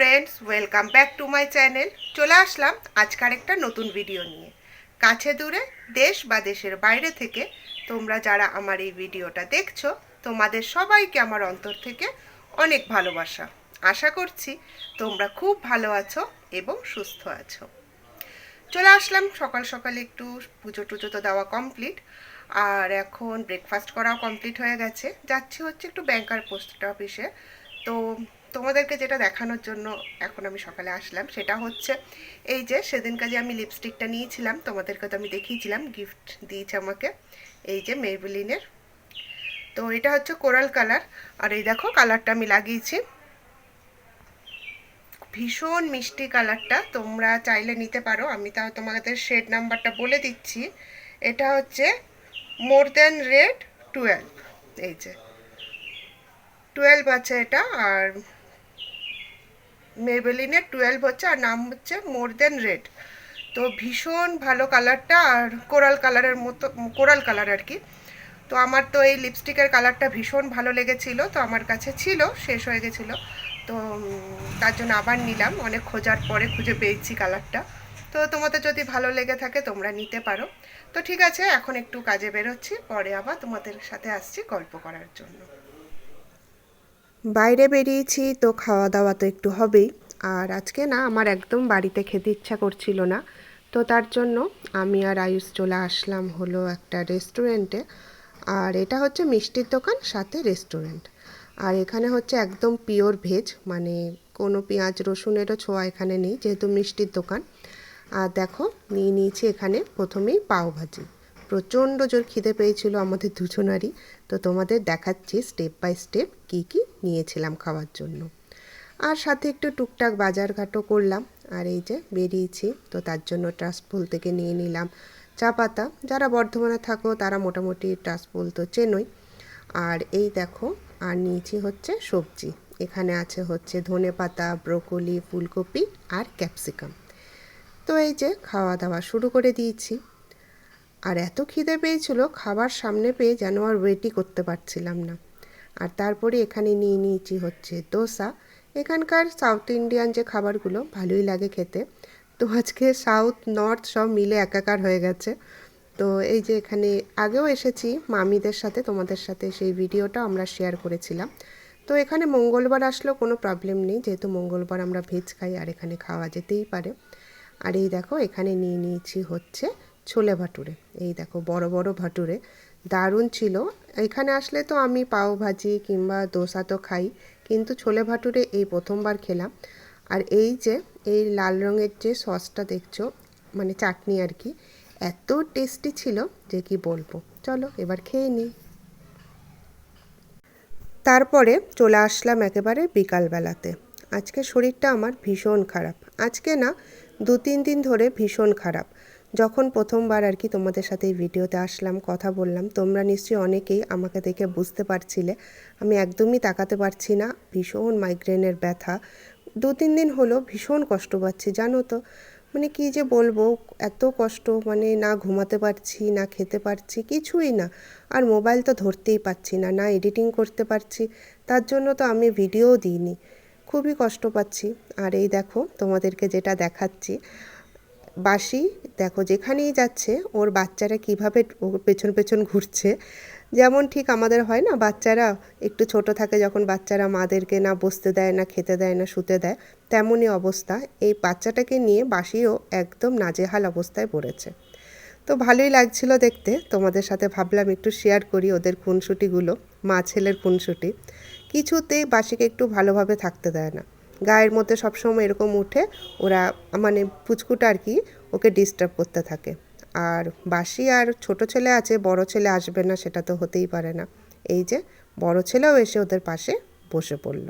Friends welcome back to my channel চলে আসলাম আজকার একটা নতুন ভিডিও নিয়ে। কাছে দূরে, দেশ বা দেশের বাইরে থেকে তোমরা যারা আমার এই ভিডিওটা দেখছ, তোমাদের সবাইকে আমার অন্তর থেকে অনেক ভালোবাসা। আশা করছি তোমরা খুব ভালো আছো এবং সুস্থ আছো। চলে আসলাম, সকাল সকাল একটু পুজো টুজো তো দেওয়া কমপ্লিট আর এখন ব্রেকফাস্ট করাও কমপ্লিট হয়ে গেছে। যাচ্ছি হচ্ছে একটু ব্যাংকার পোস্ট অফিসে তো তোমাদেরকে যেটা দেখানোর জন্য এখন আমি সকালে আসলাম, সেটা হচ্ছে এই যে সেদিনকার যে আমি লিপস্টিকটা নিয়েছিলাম, তোমাদেরকে তো আমি দেখিয়েছিলাম গিফট দিয়েছে আমাকে এই যে মেবলিনের তো এটা হচ্ছে কোরাল কালার আর এই দেখো কালারটা আমি লাগিয়েছি। ভীষণ মিষ্টি কালারটা তোমরা চাইলে নিতে পারো। আমি তাও তোমাদের শেড নাম্বারটা বলে দিচ্ছি। এটা হচ্ছে মোর দেন রেড টুয়েলভ এই যে। টুয়েলভ আছে এটা, আর মেবেলিনের টুয়েলভ হচ্ছে, আর নাম হচ্ছে মোর দেন রেড তো ভীষণ ভালো কালারটা আর কোরাল কালারের মতো কোরাল কালার আর কি। তো আমার তো এই লিপস্টিকের কালারটা ভীষণ ভালো লেগেছিলো, তো আমার কাছে ছিল, শেষ হয়ে গেছিল। তো তার জন্য আবার নিলাম, অনেক খোঁজার পরে খুঁজে পেয়েছি কালারটা তো তোমাদের যদি ভালো লেগে থাকে, তোমরা নিতে পারো। তো ঠিক আছে, এখন একটু কাজে বেরোচ্ছি, পরে আবার তোমাদের সাথে আসছি গল্প করার জন্য। বাইরে বেরিয়েছি, তো খাওয়া দাওয়া তো একটু হবেই। আর আজকে না, আমার একদম বাড়িতে খেতে ইচ্ছা করছিল না। তো তার জন্য আমি আর আয়ুষ চলে আসলাম হলো একটা রেস্টুরেন্টে। আর এটা হচ্ছে মিষ্টির দোকান, সাথে রেস্টুরেন্ট। আর এখানে হচ্ছে একদম পিওর ভেজ মানে কোনো পেঁয়াজ, রসুনেরও ছোঁয়া এখানে নেই, যেহেতু মিষ্টির দোকান। আর দেখো, নিয়ে নিয়েছি এখানে প্রথমেই পাও ভাজি প্রচণ্ড জোর খিদে পেয়েছিল আমাদের দুজনারই। তো তোমাদের দেখাচ্ছি স্টেপ বাই স্টেপ কী কী নিয়েছিলাম খাওয়ার জন্য। আর সাথে একটু টুকটাক বাজারঘাটও করলাম। আর এই যে বেরিয়েছি, তো তার জন্য ট্রাস্টপুল থেকে নিয়ে নিলাম চা পাতা। যারা বর্ধমানে থাকো, তারা মোটামুটি ট্রাস্টপুল তো চেনই। আর এই দেখো, আর নিয়েছি হচ্ছে সবজি। এখানে আছে হচ্ছে ধনে পাতা, ব্রোকলি, ফুলকপি আর ক্যাপসিকাম। তো এই যে খাওয়া দাওয়া শুরু করে দিয়েছি। আর এত খিদে পেয়েছিল খাবার সামনে পেয়ে যেন আর ওয়েটই করতে পারছিলাম না। আর তারপরে এখানে নিয়ে নিয়েছি হচ্ছে দোসা। এখানকার সাউথ ইন্ডিয়ান যে খাবারগুলো, ভালোই লাগে খেতে। তো আজকে সাউথ নর্থ সব মিলে একাকার হয়ে গেছে। তো এই যে এখানে আগেও এসেছি মামিদের সাথে, তোমাদের সাথে সেই ভিডিওটা আমরা শেয়ার করেছিলাম। তো এখানে মঙ্গলবার আসলেও কোনো প্রবলেম নেই, যেহেতু মঙ্গলবার আমরা ভেজ খাই, আর এখানে খাওয়া যেতেই পারে। আর এই দেখো, এখানে নিয়ে নিয়েছি হচ্ছে ছোলে ভাটুরে, এই দেখো বড় বড় ভাটুরে, দারুণ ছিল। এখানে আসলে তো আমি পাও ভাজি কিংবা দোসা তো খাই, কিন্তু ছোলে ভাটুরে এই প্রথমবার খেলাম। আর এই যে, এই লাল রঙের যে সসটা দেখছ মানে চাটনি আর কি, এত টেস্টি ছিল যে কি বলব। চলো এবার খেয়ে নিই তারপরে চলে আসলাম একেবারে বিকালবেলাতে। আজকে শরীরটা আমার ভীষণ খারাপ। আজকে না দু তিন দিন ধরে ভীষণ খারাপ। যখন প্রথমবার আর কি তোমাদের সাথে এই ভিডিওতে আসলাম, কথা বললাম, তোমরা নিশ্চয়ই অনেকেই আমাকে দেখে বুঝতে পারছিলে। আমি একদমই তাকাতে পারছি না, ভীষণ মাইগ্রেনের ব্যথা। দু তিন দিন হলো ভীষণ কষ্ট পাচ্ছি, জানো তো। মানে কি যে বলব, এত কষ্ট মানে না ঘুমাতে পারছি, না খেতে পারছি, কিছুই না। আর মোবাইল তো ধরতেই পারছি না না এডিটিং করতে পারছি, তার জন্য তো আমি ভিডিও দিইনি। খুবই কষ্ট পাচ্ছি। আর এই দেখো, তোমাদেরকে যেটা দেখাচ্ছি বাসি দেখো যেখানেই যাচ্ছে, ওর বাচ্চারা কীভাবে ওর পেছন পেছন ঘুরছে। যেমন ঠিক আমাদের হয় না, বাচ্চারা একটু ছোট থাকে যখন বাচ্চারা মাদেরকে না বসতে দেয়, না খেতে দেয়, না শুতে দেয়, তেমনই অবস্থা। এই বাচ্চাটাকে নিয়ে বাসিও একদম নাজেহাল অবস্থায় পড়েছে। তো ভালোই লাগছিল দেখতে। তোমাদের সাথে ভাবলাম একটু শেয়ার করি ওদের খুনসুটিগুলো, মা ছেলের খুনসুটি। কিছুতেই বাসিকে একটু ভালোভাবে থাকতে দেয় না। গায়ের মধ্যে সবসময় এরকম উঠে ওরা মানে পুচকুটা আর কি ওকে ডিস্টার্ব করতে থাকে। আর বাসি আর ছোট ছেলে আছে, বড় ছেলে আসবে না, সেটা তো হতেই পারে না। এই যে বড় ছেলেও এসে ওদের পাশে বসে পড়ল।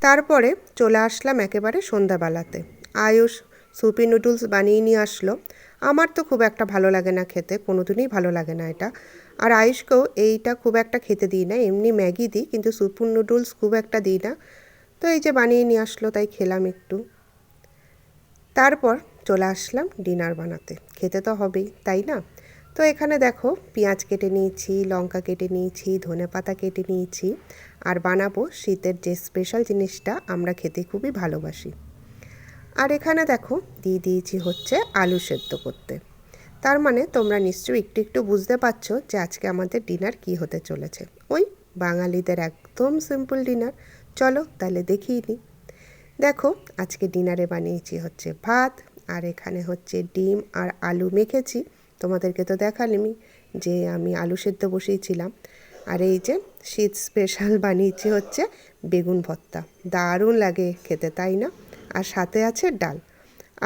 তারপরে চলে আসলাম একেবারে সন্ধ্যাবেলাতে। আয়ুষ সুপি নুডলস বানিয়ে নিয়ে আসলো। আমার তো খুব একটা ভালো লাগে না খেতে, কোনোদিনই ভালো লাগে না এটা। আর আয়ুষকেও এইটা খুব একটা খেতে দিই না, এমনি ম্যাগি দিই, কিন্তু সুপি নুডলস খুব একটা দিই না। তো এই যে বানিয়ে নিয়ে আসলো, তাই খেলাম একটু। তারপর চলে আসলাম ডিনার বানাতে। খেতে তো হবেই, তাই না? তো এখানে দেখো, পেঁয়াজ কেটে নিয়েছি, লঙ্কা কেটে নিয়েছি, ধনে পাতা কেটে নিয়েছি। আর বানাবো শীতের যে স্পেশাল জিনিসটা, আমরা খেতে খুবই ভালোবাসি। আর এখানে দেখো দিয়ে দিয়েছি হচ্ছে আলু সেদ্ধ করতে। তার মানে তোমরা নিশ্চয়ই একটু একটু বুঝতে পারছ যে আজকে আমাদের ডিনার কি হতে চলেছে। ওই বাঙালিদের একদম সিম্পল ডিনার চলো তাহলে দেখিয়ে নিই দেখো আজকে ডিনারে বানিয়েছি হচ্ছে ভাত, আর এখানে হচ্ছে ডিম আর আলু মেখেছি। তোমাদেরকে তো দেখালামই যে আমি আলু সেদ্ধ বসিয়েছিলাম। আর এই যে শীত স্পেশাল বানিয়েছি হচ্ছে বেগুন ভর্তা। দারুণ লাগে খেতে, তাই না? আর সাথে আছে ডাল।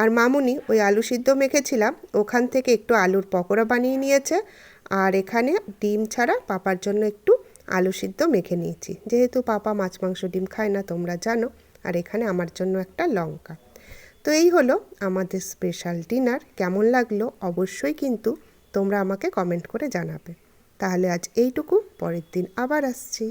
আর মামুনি ওই আলু সিদ্ধ মেখেছিলাম, ওখান থেকে একটু আলুর পকোড়া বানিয়ে নিয়েছে। আর এখানে ডিম ছাড়া পাপার জন্য একটু আলু সিদ্ধ মেখে নিয়েছি। যেহেতু পাপা মাছ, মাংস, ডিম খায় না, তোমরা জানো। আর এখানে আমার জন্য একটা লঙ্কা। তো এই হলো আমাদের স্পেশাল ডিনার কেমন লাগল অবশ্যই কিন্তু তোমরা আমাকে কমেন্ট করে জানাবে। তাহলে আজ এইটুকু, পরের দিন আবার আসছি।